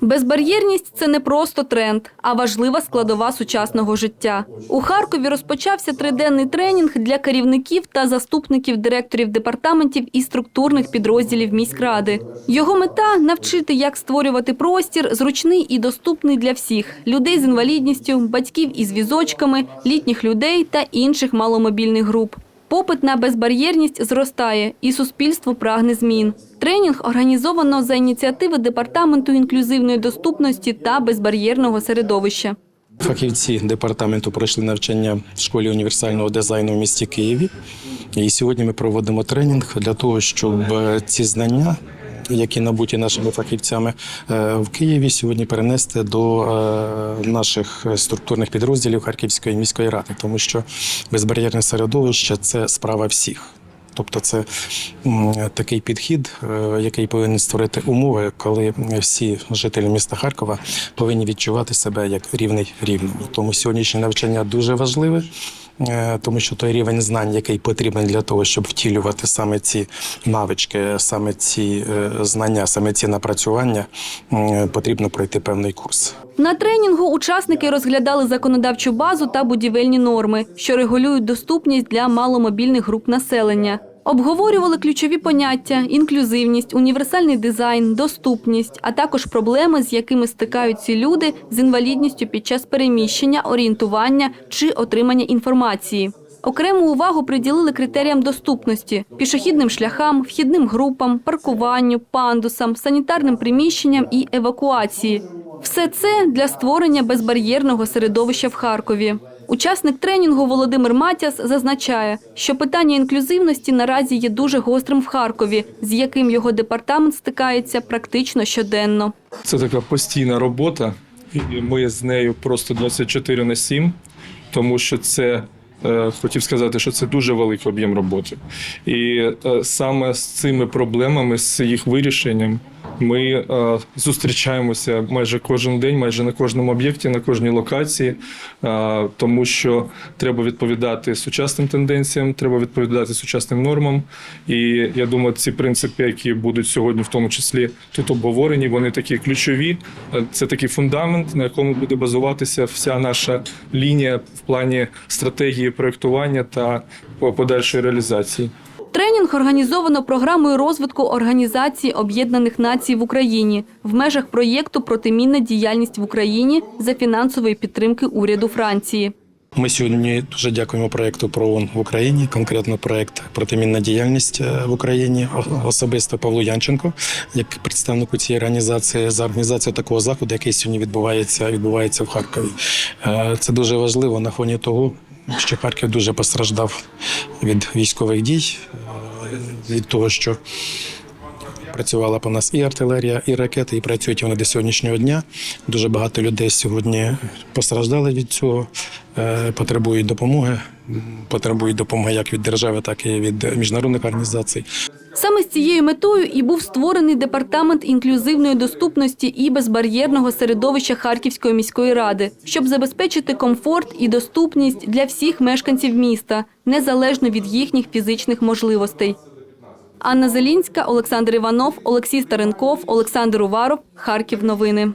Безбар'єрність це не просто тренд, а важлива складова сучасного життя. У Харкові розпочався триденний тренінг для керівників та заступників директорів департаментів і структурних підрозділів міськради. Його мета навчити, як створювати простір, зручний і доступний для всіх людей з інвалідністю, батьків із візочками, літніх людей та інших маломобільних груп. Попит на безбар'єрність зростає, і суспільство прагне змін. Тренінг організовано за ініціативи департаменту інклюзивної доступності та безбар'єрного середовища. Фахівці департаменту пройшли навчання в школі універсального дизайну в місті Києві. І сьогодні ми проводимо тренінг для того, щоб е, ці знання, які набуті нашими фахівцями е, в Києві, сьогодні перенести до е, наших структурних підрозділів Харківської міської ради, тому що безбар'єрне середовище це справа всіх. Тобто це такий підхід, е, який повинен створити умови, коли всі жителі міста Харкова повинні відчувати себе як рівний рівному. Тому сьогоднішнє навчання дуже важливе, тому що той рівень знань, який потрібен для того, щоб втілювати саме ці навички, саме ці е, знання, саме ці напрацювання, потрібно пройти певний курс. На тренінгу учасники розглядали законодавчу базу та будівельні норми, що регулюють доступність для маломобільних груп населення. Обговорювали ключові поняття: інклюзивність, універсальний дизайн, доступність, а також проблеми, з якими стикаються люди з інвалідністю під час переміщення, орієнтування чи отримання інформації. Окрему увагу приділили критеріям доступності: пішохідним шляхам, вхідним групам, паркуванню, пандусам, санітарним приміщенням і евакуації. Все це для створення безбар'єрного середовища в Харкові. Учасник тренінгу Володимир Матяс зазначає, що питання інклюзивності наразі є дуже гострим в Харкові, з яким його департамент стикається практично щоденно. Це така постійна робота, і ми з нею просто 24 на 7, тому що це. е, Хотів сказати, що це дуже великий об'єм роботи, і е, саме з цими проблемами, з їх вирішенням, ми е, зустрічаємося майже кожен день, майже на кожному об'єкті, на кожній локації, е, тому що треба відповідати сучасним тенденціям, треба відповідати сучасним нормам. І я думаю, ці принципи, які будуть сьогодні, в тому числі тут обговорені, вони такі ключові. Е, Це такий фундамент, на якому буде базуватися вся наша лінія в плані стратегії проєктування та подальшої реалізації. Тренінг організовано програмою розвитку Організації Об'єднаних Націй в Україні в межах проєкту Протимінна діяльність в Україні за фінансової підтримки уряду Франції. Ми сьогодні дуже дякуємо проєкту ПРООН в Україні, конкретно проєкт протимінна діяльність е, в Україні, особисто Павлу Янченко, як представнику цієї організації за організацію такого заходу, який сьогодні відбувається, відбувається в Харкові. Е, Це дуже важливо на фоні того, що Харків дуже постраждав від військових дій, е, від того, що Працювала по нас і артилерія, і ракети, і працюють вони до сьогоднішнього дня. Дуже багато людей сьогодні постраждали від цього, е, потребують допомоги. Потребують допомоги як від держави, так і від міжнародних організацій. Саме з цією метою і був створений департамент інклюзивної доступності і безбар'єрного середовища Харківської міської ради, щоб забезпечити комфорт і доступність для всіх мешканців міста, незалежно від їхніх фізичних можливостей. Анна Зелінська, Олександр Іванов, Олексій Старенков, Олександр Уваров. Харків. Новини.